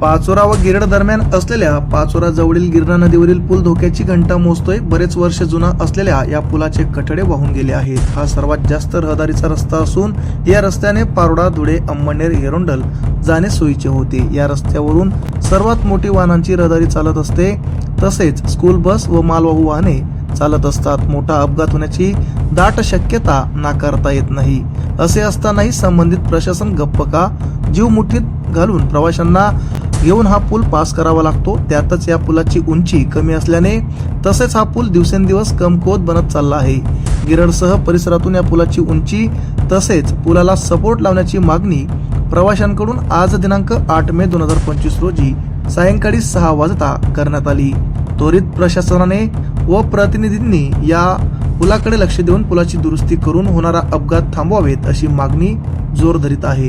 पाचोरा व गिरड दरम्यान असलेल्या पाचोरा जवळील गिरणा नदीवरील पूल धोक्याची घंटा मोजतोय. बरेच वर्ष जुना असलेल्या या पुलाचे कठडे वाहून गेले आहेत. हा सर्वात जास्त रहदारीचा रस्ता असून या रस्त्याने पारोडा धुळे अंमळनेर एरोंडल जाणे सोयीचे होते. या रस्त्यावरून सर्वात मोठी वाहनांची रहदारी चालत असते. तसेच स्कूल बस व मालवाहू वाहने चालत असतात. मोठा अपघात होण्याची दाट शक्यता नाकारता येत नाही. असे असतानाही संबंधित प्रशासन गप्प का? जीव मुठीत घालून प्रवाशांना घेऊन हा पूल पास करावा लागतो. त्यातच या पुलाची उंची कमी असल्याने तसेच हा पूल दिवसेंदिवस कमकुवत बनत चालला आहे. गिरडसह परिसरातून या पुलाची उंची तसेच पुलाला सपोर्ट लावण्याची मागणी प्रवाशांकडून आज दिनांक आठ मे दोन हजार पंचवीस रोजी सायंकाळी सहा वाजता करण्यात आली. त्वरित प्रशासनाने व प्रतिनिधींनी या पुलाकडे लक्ष देऊन पुलाची दुरुस्ती करून होणारा अपघात थांबवावेत अशी मागणी जोर धरीत आहे.